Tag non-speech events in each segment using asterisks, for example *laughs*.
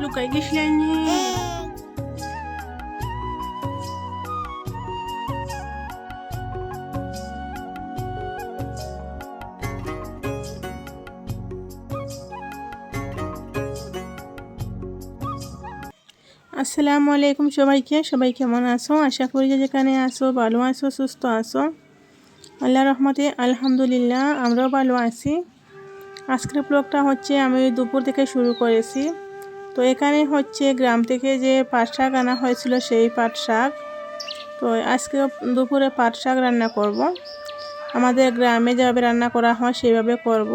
লুকাই গেছিলাম আসসালামু আলাইকুম সবাইকে? সবাই কেমন আছো? আশা করি যে যেখানে আসো ভালো আছো, সুস্থ আছো। আল্লাহ রহমতে, আলহামদুলিল্লাহ, আমরাও ভালো আছি। আজকের ব্লগটা হচ্ছে, আমি দুপুর থেকে শুরু করেছি। তো এখানে হচ্ছে গ্রাম থেকে যে পাট শাক আনা হয়েছিল সেই পাট শাক। তো আজকে দুপুরে পাট শাক রান্না করব। আমাদের গ্রামে যেভাবে রান্না করা হয় সেইভাবে করব।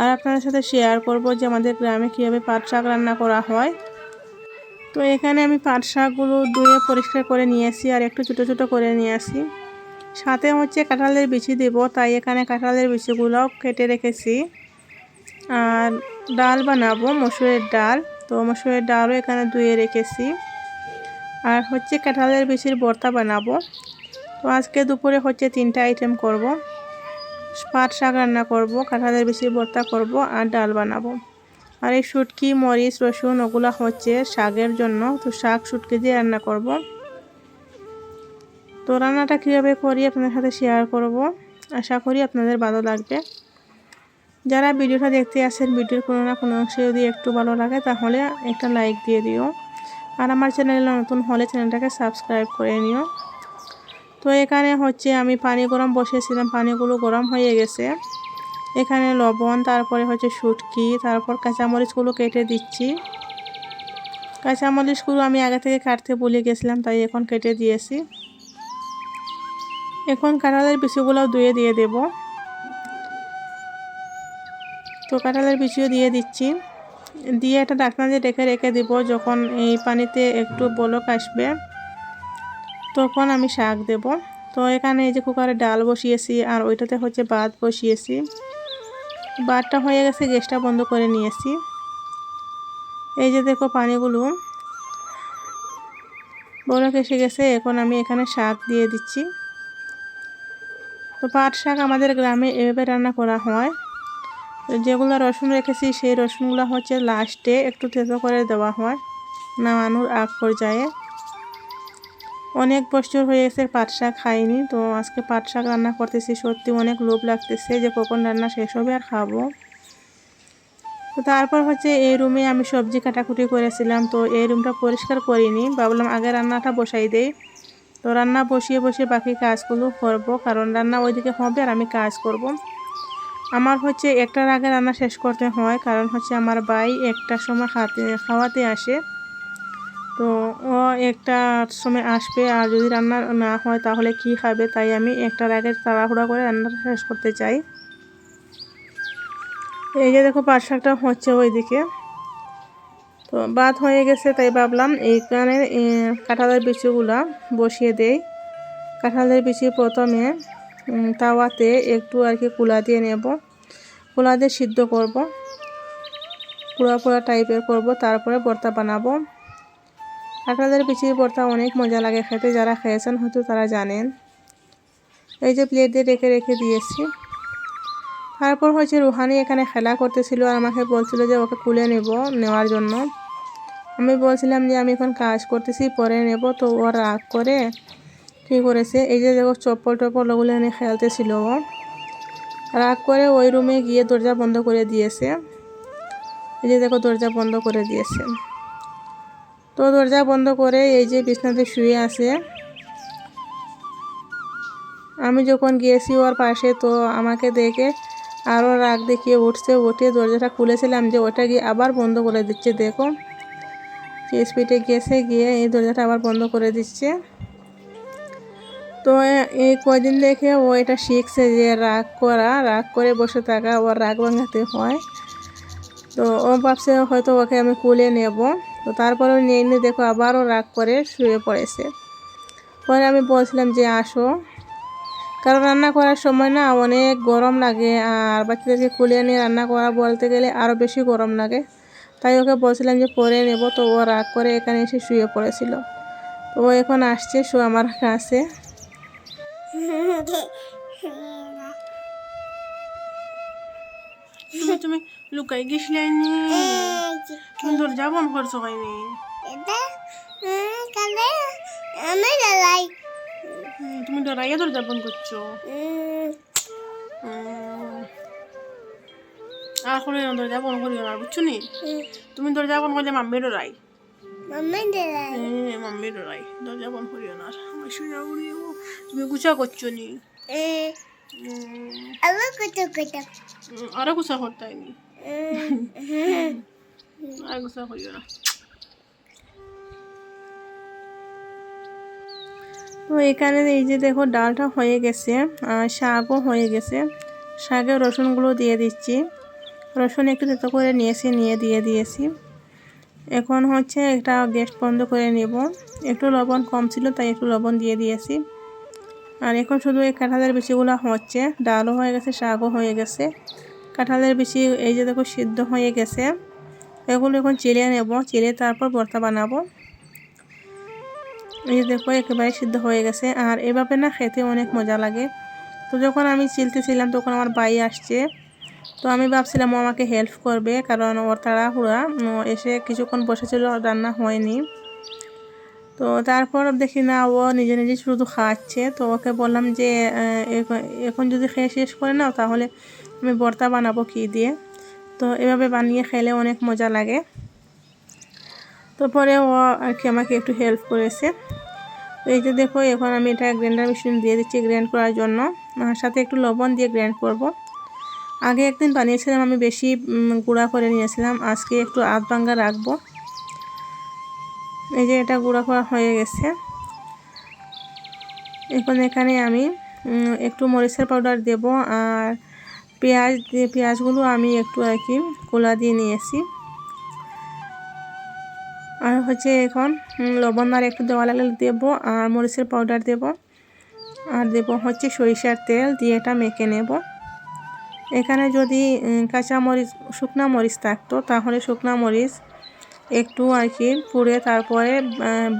আর আপনাদের সাথে শেয়ার করব যে আমাদের গ্রামে কীভাবে পাট শাক রান্না করা হয়। তো এখানে আমি পাট শাকগুলো ধুয়ে পরিষ্কার করে নিয়েছি আর একটু ছোটো ছোটো করে নিয়ে আসি সাথে হচ্ছে কাঁঠালের বিচি দেব, তাই এখানে কাঁঠালের বিচিগুলো কেটে রেখেছি। আর ডাল বানাবো, মসুরের ডাল। তো মসুরের ডালও এখানে ধুয়ে রেখেছি। আর হচ্ছে কাঁঠালের বিচির ভর্তা বানাবো। তো আজকে দুপুরে হচ্ছে তিনটা আইটেম করব। পাট শাক রান্না করব, কাঁঠালের বিচির ভর্তা করব আর ডাল বানাবো। আর এই শুটকি, মরিচ, রসুন ওগুলো হচ্ছে শাকের জন্য। তো শাক শুটকি দিয়ে রান্না করব। তো রান্নাটা কীভাবে করি আপনাদের সাথে শেয়ার করব। আশা করি আপনাদের ভালো লাগবে। যারা ভিডিওটা দেখতে আসেন, ভিডিওর কোনো না কোনো অংশে যদি একটু ভালো লাগে, তাহলে একটা লাইক দিয়ে দিও। আর আমার চ্যানেলে নতুন হলে চ্যানেলটাকে সাবস্ক্রাইব করে নিও। তো এখানে হচ্ছে আমি পানি গরম বসিয়েছিলাম, পানিগুলো গরম হয়ে গেছে। এখানে লবণ, তারপরে হচ্ছে শুটকি, তারপর কাঁচামরিচগুলো কেটে দিচ্ছি। কাঁচামরিচগুলো আমি আগে থেকে কাটতে ভুলে গেছিলাম, তাই এখন কেটে দিয়েছি। এখন কাঁঠালের বিচিগুলো ধুয়ে দিয়ে দেব। তো কাঁঠালের বিচিও দিয়ে দিচ্ছি। দিয়ে একটা ডাকনা দিয়ে রেখে রেখে দিব। যখন এই পানিতে একটু বলক আসবে, তখন আমি শাক দেব। তো এখানে এই যে কুকারে ডাল বসিয়েছি আর ওইটাতে হচ্ছে ভাত বসিয়েছি। বারটা হয়ে গেছে, গ্যাসটা বন্ধ করে নিয়েছি। এই যে দেখো পানিগুলো বরফ এসে গেছে। এখন আমি এখানে শাক দিয়ে দিচ্ছি। তো পাট শাক আমাদের গ্রামে এভাবে রান্না করা হয়। যেগুলো রসুন রেখেছি, সেই রসুনগুলো হচ্ছে লাস্টে একটু থেতো করে দেওয়া হয়, নামানোর আগ পর্যায়ে। অনেক বছর হয়ে গেছে পাট শাক খাইনি, তো আজকে পাট শাক রান্না করতেছি। সত্যি অনেক লোভ লাগতেছে যে কখন রান্না শেষ হবে আর খাব। তো তারপর হচ্ছে এই রুমে আমি সবজি কাটাকুটি করেছিলাম, তো এই রুমটা পরিষ্কার করিনি। ভাবলাম আগে রান্নাটা বসাই দেই। তো রান্না বসিয়ে বসিয়ে বাকি কাজগুলো করব, কারণ রান্না ওইদিকে হবে আর আমি কাজ করব। আমার হচ্ছে একটার আগে রান্না শেষ করতে হয়, কারণ হচ্ছে আমার ভাই একটার সময় খাতে খাওয়াতে আসে। তো ও একটা সময় আসবে আর যদি রান্না না হয় তাহলে কি খাবে? তাই আমি একটার আগে তাড়াহুড়া করে রান্নাটা শেষ করতে চাই। এই যে দেখো পাট হচ্ছে ওইদিকে। তো ভাত হয়ে গেছে, তাই ভাবলাম এইখানে কাঁঠালের বিচিগুলা বসিয়ে দেই। কাঁঠালের বিচি প্রথমে তাওয়াতে একটু আর কি কুলা দিয়ে নেব। কুলা দিয়ে সিদ্ধ করব। পুরা পুরা টাইপের করব, তারপরে ভর্তা বানাবো। কাঁঠালের বিচির ভর্তা অনেক মজা লাগে খেতে, যারা খেয়েছেন হয়তো তারা জানেন। এই যে প্লেট দিয়ে রেখে রেখে দিয়েছি। তারপর হচ্ছে রুহানি এখানে খেলা করতেছিল আর আমাকে বলছিল যে ওকে কুলে নেব নেওয়ার জন্য। আমি বলছিলাম যে আমি এখন কাজ করতেছি, পরে নেব। তো ও রাগ করে কী করেছে? এই যে দেখো, চপ্পল টপ্পল ওগুলো এনে খেলতেছিল ও। রাগ করে ওই রুমে গিয়ে দরজা বন্ধ করে দিয়েছে। এই যে দেখো, দরজা বন্ধ করে দিয়েছে। তো দরজা বন্ধ করে এই যে বিছনাতে শুয়ে আছে। আমি যখন গিয়েছি ওর পাশে, তো আমাকে দেখে আরও রাগ দেখিয়ে উঠছে। উঠে দরজাটা খুলেছিলাম যে ওটা গিয়ে আবার বন্ধ করে দিচ্ছে। দেখো, স্পিডে গেছে, গিয়ে এই দরজাটা আবার বন্ধ করে দিচ্ছে। তো এই কয়দিন দেখে ও এটা শিখছে যে রাগ করা, রাগ করে বসে থাকা ওর রাগ ভাঙাতে হয়। তো ও ভাবছে হয়তো ওকে আমি কুলে নেব। তো তারপরেও নিয়ে নিয়ে দেখো আবারও রাগ করে শুয়ে পড়েছে। পরে আমি বলছিলাম যে আসো। কারণ রান্না করার সময় না অনেক গরম লাগে, আর বাচ্চাদেরকে কুলিয়ে নিয়ে রান্না করা বলতে গেলে আরও বেশি গরম লাগে। তাই ওকে বলছিলাম যে পরে নেব। তো ও রাগ করে এখানে এসে শুয়ে পড়েছিল। তো ও এখন আসছে শু আমার কাছে। তুমি লুকাই গেছিলে তুমি দরজা বন্ধ করছ এটা আমি দালাই তুমি ডরাইয়া দরজা বন্ধ করছ। আর করে দরজা বন্ধ করিও না বুঝছ নি? তুমি দরজা বন্ধ করলে মাম্মি ডরাই মাম্মি দালাই হ্যাঁ মাম্মি ডরাই দরজা বন্ধ করিও না আমার সোজা করিও তুমি গুছা করছ নি? আরও গুছা করতাই নি? *laughs* আর গুছা করিও না। তো এখানে এই যে দেখো ডালটা হয়ে গেছে আর শাকও হয়ে গেছে। শাকে রসুনগুলো দিয়ে দিচ্ছি। রসুন একটু তেতো করে নিয়েছি নিয়ে দিয়ে দিয়েছি। এখন হচ্ছে একটা গ্যাস বন্ধ করে নেব। একটু লবণ কম ছিল তাই একটু লবণ দিয়ে দিয়েছি। আর এখন শুধু এই কাঁঠালের বিচিগুলো হচ্ছে, ডালও হয়ে গেছে, শাকও হয়ে গেছে। কাঁঠালের বিচি এই যে দেখো সিদ্ধ হয়ে গেছে। এগুলো এখন চিলে নেব চিলে তারপর ভর্তা বানাবো। এই দেখো একেবারে সিদ্ধ হয়ে গেছে। আর এভাবে না খেতে অনেক মজা লাগে। তো যখন আমি চিলতেছিলাম তখন আমার ভাই আসছে। তো আমি ভাবছিলাম ও আমাকে হেল্প করবে, কারণ ওর তাড়াহুড়া। এসে কিছুক্ষণ বসেছিল রান্না হয়নি। তো তারপর দেখি, না, ও নিজে নিজে শুধু খাচ্ছে। তো ওকে বললাম যে এখন- যদি খেয়ে শেষ করে নাও, তাহলে আমি ভর্তা বানাবো কী দিয়ে? তো এভাবে বানিয়ে খেলে অনেক মজা লাগে। তো পরে ও আর কি আমাকে একটু হেল্প করেছে। তো এই যে দেখো, এখন আমি এটা গ্রাইন্ডার মেশিন দিয়ে দিচ্ছি গ্রাইন্ড করার জন্য। সাথে একটু লবণ দিয়ে গ্রাইন্ড করব। আগে একদিন বানিয়েছিলাম, আমি বেশি গুঁড়া করে নিয়েছিলাম। আজকে একটু আধ ভাঙ্গা রাখব। এই যে এটা গুঁড়া করা হয়ে গেছে। এখন এখানে আমি একটু মরিচের পাউডার দেব আর পেঁয়াজ দিয়ে, পেঁয়াজগুলো আমি একটু আর কি কোলা দিয়ে নিয়েছি। আর হচ্ছে এখন লবণ আর একটু দেওয়া লাগলে দেবো আর মরিচের পাউডার দেব। আর দেব হচ্ছে সরিষার তেল দিয়ে এটা মেখে নেব। এখানে যদি কাঁচা মরিচ, শুকনা মরিচ থাকতো তাহলে শুকনা মরিচ একটু আর কি পুড়ে তারপরে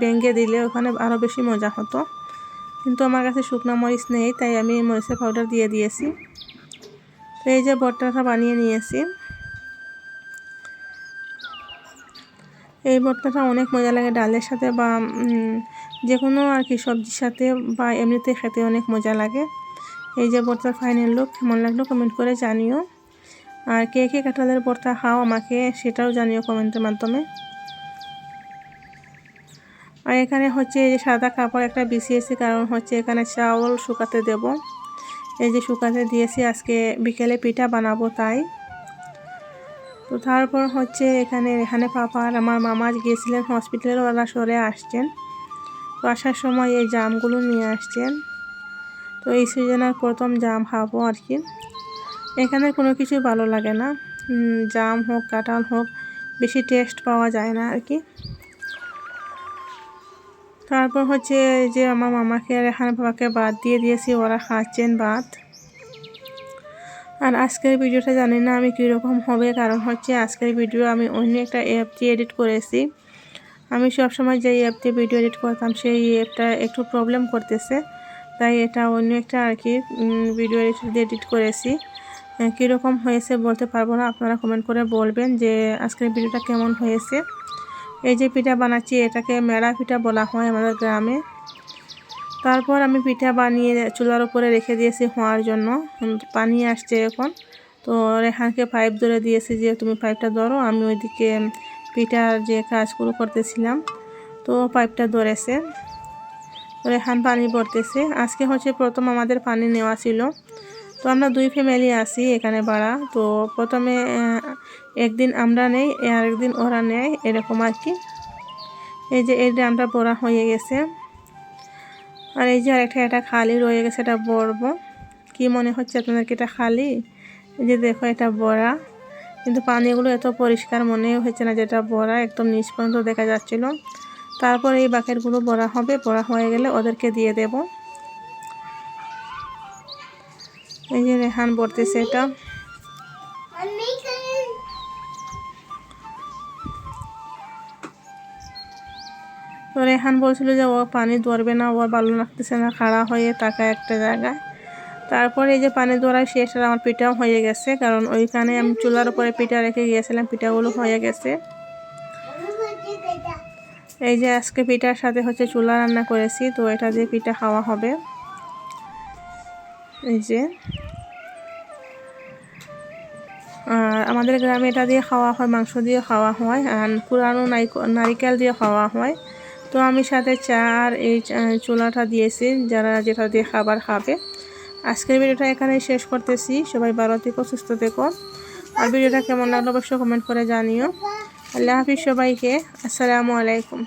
বেঙ্গে দিলে ওখানে আরও বেশি মজা হতো। কিন্তু আমার কাছে শুকনো মরিচ নেই, তাই আমি মরিচের পাউডার দিয়ে দিয়েছি। তো এই যে ভর্তাটা বানিয়ে নিয়েছি। এই ভর্তাটা অনেক মজা লাগে, ডালের সাথে বা যে কোনো আর কি সবজির সাথে বা এমনিতে খেতে অনেক মজা লাগে। এই যে ভর্তার ফাইনাল লুক কেমন লাগল কমেন্ট করে জানিও। আর কে কে কাঁঠালের ভর্তা খাও আমাকে সেটাও জানিও কমেন্টের মাধ্যমে। আর এখানে হচ্ছে এই যে সাদা কাপড় একটা বিছিয়েছি, কারণ হচ্ছে এখানে চাউল শুকাতে দেব। এই যে শুকাতে দিয়েছি, আজকে বিকেলে পিঠা বানাবো তাই। তো তারপর হচ্ছে এখানে এখানে পাপা আর আমার মামা গিয়েছিলেন হসপিটালে ওরা সরে আসছেন। তো আসার সময় এই জামগুলো নিয়ে আসছেন। তো এই সিজনের প্রথম জাম খাব আর কি। এখানে কোনো কিছুই ভালো লাগে না। জাম হোক, কাঁঠাল হোক, বেশি টেস্ট পাওয়া যায় না আর কি। তারপর হচ্ছে যে আমার মামাকে আর এখানে বাবাকে বাদ দিয়ে দিয়েছি, ওরা খাচ্ছেন ভাত। আর আজকের ভিডিওটা জানি না আমি কীরকম হবে, কারণ হচ্ছে আজকের ভিডিও আমি অন্য একটা অ্যাপ দিয়ে এডিট করেছি। আমি সবসময় যে অ্যাপ দিয়ে ভিডিও এডিট করতাম, সেই অ্যাপটা একটু প্রবলেম করতেছে। তাই এটা অন্য একটা আর কি ভিডিও দিয়ে এডিট করেছি। কীরকম হয়েছে বলতে পারব না। আপনারা কমেন্ট করে বলবেন যে আজকের ভিডিওটা কেমন হয়েছে। এই যে পিঠা বানাচ্ছি, এটাকে মেলা পিঠা বলা হয় আমাদের গ্রামে। তারপর আমি পিঠা বানিয়ে চুলার উপরে রেখে দিয়েছি হওয়ার জন্য। পানি আসছে এখন। তো রেহানকে পাইপ ধরে দিয়েছি যে, তুমি পাইপটা ধরো, আমি ওইদিকে পিঠার যে কাজগুলো করতেছিলাম। তো পাইপটা ধরেছে। রেহান পানি ভরতেছে। আজকে হচ্ছে প্রথম আমাদের পানি নেওয়া ছিল। তো আমরা দুই ফ্যামিলি আছি এখানে ভাড়া। তো প্রথমে একদিন আমরা নেই আর একদিন ওরা নেয়, এরকম আর কি। এই যে এই ড্রামটা ভরা হয়ে গেছে। আর এই যে আরেকটা, এটা খালি রয়ে গেছে, এটা ভরবো কি মনে হচ্ছে আপনাদেরকে এটা খালি? এই যে দেখো, এটা ভরা কিন্তু পানিগুলো এত পরিষ্কার মনে হচ্ছে না যেটা ভরা একদম নিচ পর্যন্ত দেখা যাচ্ছিল। তারপর এই বাকেটগুলো ভরা হবে ভরা হয়ে গেলে ওদেরকে দিয়ে দেব। এই যে রেহান পড়তেছে এটা। তো রেহান বলছিল যে, ও পানি ধরবে না ওর ভালো লাগতেছে না, খাড়া হয়ে থাকা একটা জায়গায়। তারপরে এই যে পানি ধরা শেষ আর আমার পিঠাও হয়ে গেছে, কারণ ওইখানে আমি চুলার উপরে পিঠা রেখে গিয়েছিলাম, পিঠাগুলো হয়ে গেছে। এই যে আজকে পিঠার সাথে হচ্ছে চুলা রান্না করেছি, তো এটা দিয়ে পিঠা খাওয়া হবে। এই যে। আমাদের গ্রামে এটা দিয়ে খাওয়া হয়, মাংস দিয়ে খাওয়া হয় আর পুরানো নারিক- নারিকেল দিয়ে খাওয়া হয়। তো আমি সাথে চা আর এই চুলাটা দিয়েছি, যারা যেটা দিয়ে খাবার খাবে। আজকের ভিডিওটা এখানেই শেষ করতেছি। সবাই ভালো থেকো, সুস্থ থেকো। আর ভিডিওটা কেমন লাগল অবশ্যই কমেন্ট করে জানিও। আল্লাহ হাফিজ সবাইকে। আসসালামু আলাইকুম।